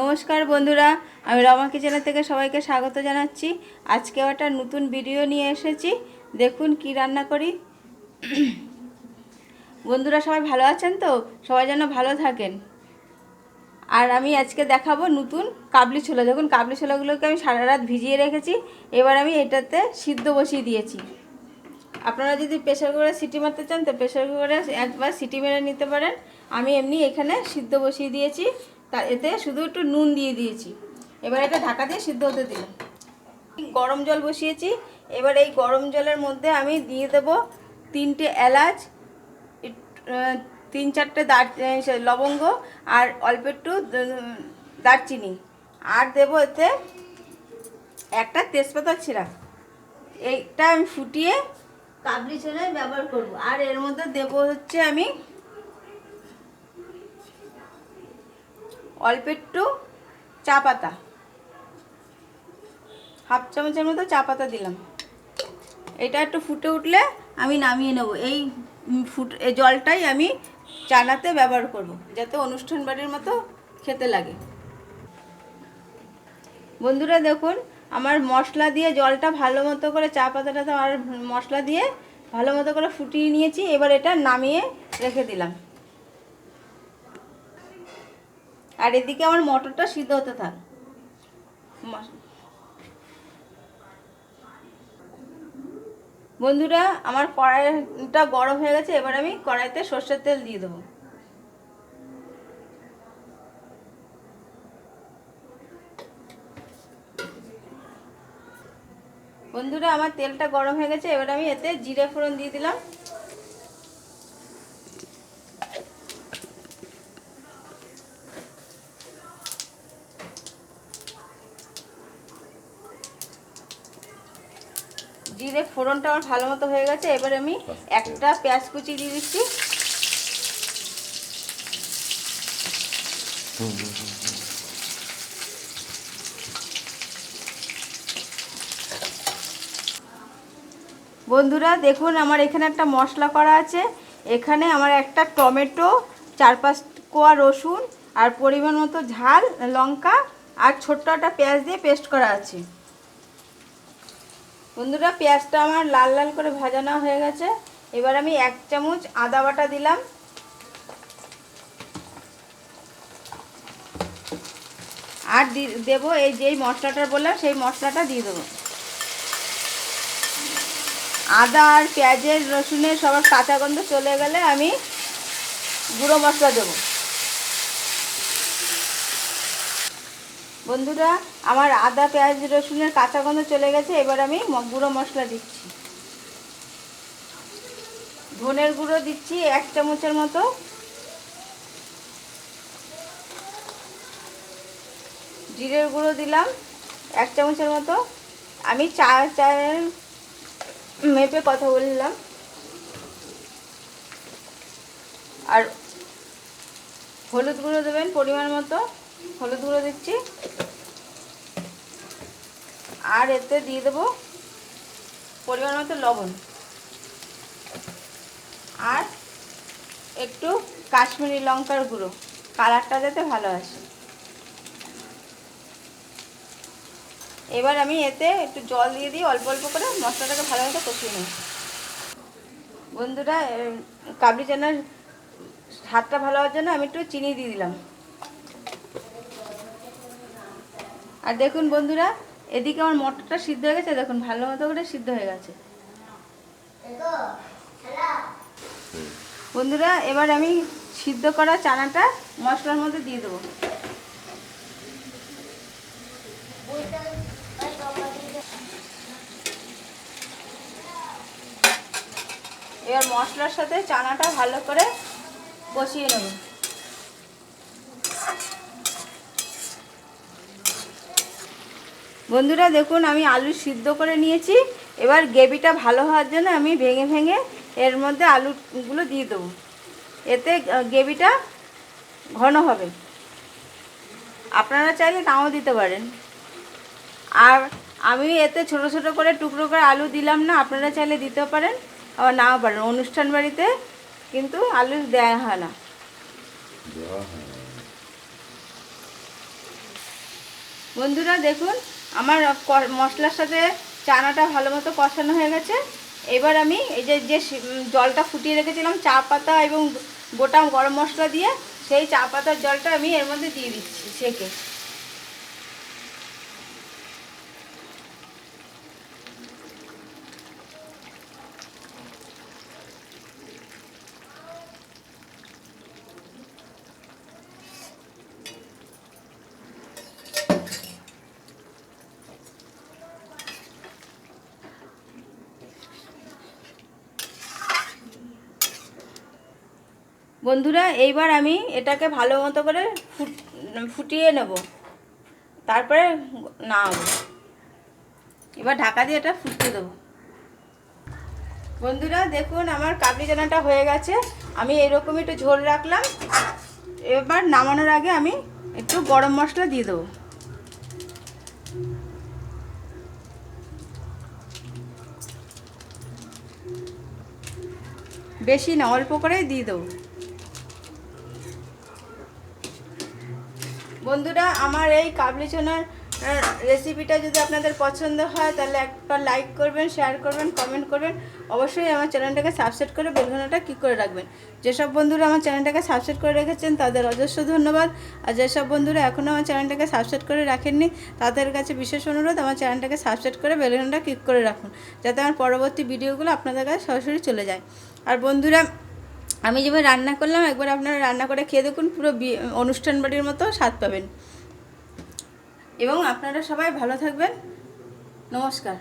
নমস্কার বন্ধুরা, আমি রমা কিচেনের থেকে সবাইকে স্বাগত জানাচ্ছি। আজকে একটা নতুন ভিডিও নিয়ে এসেছি। দেখুন কি রান্না করি। বন্ধুরা, সবাই ভালো আছেন তো? সবাই যেন ভালো থাকেন। আর আমি আজকে দেখাবো নতুন কাবলি ছোলা। দেখুন, কাবলি ছোলাগুলোকে আমি সারা রাত ভিজিয়ে রেখেছি। এবার আমি এটাতে সিদ্ধ বসিয়ে দিয়েছি। আপনারা যদি প্রেশার কুকারে সিটি মারতে চান, তো প্রেশার কুকারে একবার সিটি মেরে নিতে পারেন। আমি এমনি এখানে সিদ্ধ বসিয়ে দিয়েছি। তা এতে শুধু একটু নুন দিয়ে দিয়েছি। এবার এটা ঢাকা দিয়ে সিদ্ধ হতে দিলাম। গরম জল বসিয়েছি। এবার এই গরম জলের মধ্যে আমি দিয়ে দেব তিনটে এলাচ তিন চারটে দার লবঙ্গ আর অল্প একটু দারচিনি। আর দেবো এতে একটা তেজপাতা ছিঁড়া। এইটা আমি ফুটিয়ে কাবলি ছোলায় ব্যবহার করব। আর এর মধ্যে দেব হচ্ছে আমি অল্প একটু চা পাতা। হাফ চামচের মতো চা পাতা দিলাম। এটা একটু ফুটে উঠলে আমি নামিয়ে নেব। এই ফুট জলটাই আমি চানাতে ব্যবহার করব, যাতে অনুষ্ঠান বাড়ির মতো খেতে লাগে। বন্ধুরা দেখুন, আমার মশলা দিয়ে জলটা ভালো মতো করে, চা পাতাটা আর মশলা দিয়ে ভালো মতো করে ফুটিয়ে নিয়েছি। এবার এটা নামিয়ে রেখে দিলাম। আর এদিকে আমার মটরটা সিদ্ধ হতে থাক। বন্ধুরা, আমার কড়াইটা গরম হয়ে গেছে, এবার আমি কড়াইতে সর্ষের তেল দিয়ে দেবো। বন্ধুরা, আমার তেলটা গরম হয়ে গেছে, এবার আমি এতে জিরে ফোড়ন দিয়ে দিলাম। জিরে ফোড়নটা আমার ভালো মতো হয়ে গেছে, এবার আমি একটা পেঁয়াজ কুচি দিয়ে দিচ্ছি। বন্ধুরা, দেখুন আমার এখানে একটা মশলা করা আছে। এখানে আমার একটা টমেটো, চার পাঁচ কোয়া রসুন আর পরিমাণ মতো ঝাল, লঙ্কা আর ছোট্ট একটা পেঁয়াজ দিয়ে পেস্ট করা আছে। বন্ধুরা, পেঁয়াজটা আমার লাল লাল করে ভাজানো হয়ে গেছে। এবার আমি এক চামচ আদা বাটা দিলাম। আর দেবো এই যেই মশলাটা বললাম, সেই মশলাটা দিয়ে দেবো। আদা আর পেঁয়াজের রসুনের সবার কাঁচা গন্ধ চলে গেলে আমি গুঁড়ো মশলা দেবো। বন্ধুরা, আমার আদা, পেঁয়াজ, রসুনের কাঁচা গন্ধ চলে গেছে, এবার আমি গুঁড়ো মশলা দিচ্ছি। ধনের গুঁড়ো দিচ্ছি এক চামচের মতো। জিরের গুঁড়ো দিলাম এক চামচের মতো। আমি চা, চায়ের মেপে কথা বললাম। আর হলুদ গুঁড়ো দেবেন পরিমাণ মতো। হলুদ গুঁড়ো দিচ্ছি। আর এতে দিয়ে দেবো পরিমাণ মতো লবণ। আর একটু কাশ্মীরি লঙ্কার গুঁড়ো, কালারটা যাতে ভালো আসে। এবার আমি এতে একটু জল দিয়ে দিই অল্প অল্প করে মশলাটাকে ভালো মতো কষিয়ে নেব। বন্ধুরা কাবলি চানার স্বাদটা ভালো হওয়ার জন্য আমি একটু চিনি দিয়ে দিলাম। আর দেখুন বন্ধুরা এদিকে আমার মটরটা সিদ্ধ হয়ে গেছে দেখুন ভালো মতো করে সিদ্ধ হয়ে গেছে। বন্ধুরা এবার আমি সিদ্ধ করা চানাটা মশলার মধ্যে দিয়ে দেবো। এবার মশলার সাথে চানাটা ভালো করে কষিয়ে নেব। বন্ধুরা দেখুন আমি আলু সিদ্ধ করে নিয়েছি। এবার গ্রেভিটা ভালো হওয়ার জন্য আমি ভেঙে ভেঙে এর মধ্যে আলুগুলো দিয়ে দেবো। এতে গ্রেভিটা ঘন হবে। আপনারা চাইলে নাও দিতে পারেন। আর আমি এতে ছোট ছোট করে টুকরো করে আলু দিলাম না আপনারা চাইলে দিতেও পারেন আবার নাও পারেন। অনুষ্ঠান বাড়িতে কিন্তু আলু দেওয়া হয় না। বন্ধুরা দেখুন আমার মশলার সাথে চানাটা ভালো মতো কষানো হয়ে গেছে। এবার আমি এই যে যে জলটা ফুটিয়ে রেখেছিলাম, চা পাতা এবং গোটা গরম মশলা দিয়ে, সেই চা পাতার জলটা আমি এর মধ্যে দিয়ে দিচ্ছি সেকে বন্ধুরা, এইবার আমি এটাকে ভালো মতো করে ফুট- ফুটিয়ে নেব। তারপরে নামাবো। এবার ঢাকা দিয়ে এটা ফুটতে দেবো। বন্ধুরা, দেখুন আমার কাবলি চানাটা হয়ে গেছে। আমি এরকম একটু ঝোল রাখলাম। এবার নামানোর আগে আমি একটু গরম মশলা দিয়ে দেবো। বেশি না, অল্প করেই দিয়ে দেবো। বন্ধুরা, আমার এই কাবলি ছোনার রেসিপিটা যদি আপনাদের পছন্দ হয়, তাহলে একটা লাইক করবেন শেয়ার করবেন কমেন্ট করবেন। অবশ্যই আমার চ্যানেলটাকে সাবস্ক্রাইব করে বেলঘনাটা কী করে রাখবেন। যেসব বন্ধুরা আমার চ্যানেলটাকে সাবস্ক্রাইব করে রেখেছেন, তাদের অজস্র ধন্যবাদ। আর যেসব বন্ধুরা এখনও আমার চ্যানেলটাকে সাবস্ক্রাইব করে রাখেননি, তাদের কাছে বিশেষ অনুরোধ, আমার চ্যানেলটাকে সাবস্ক্রাইব করে বেলঘনাটা ক্লিক করে রাখুন, যাতে আমার পরবর্তী ভিডিওগুলো আপনাদের কাছে সরাসরি চলে যায়। আর বন্ধুরা আমি যেভাবে রান্না করলাম, একবার আপনারা রান্না করে খেয়ে দেখুন, পুরো অনুষ্ঠান বাড়ির মতো স্বাদ পাবেন। এবং আপনারা সবাই ভালো থাকবেন। নমস্কার।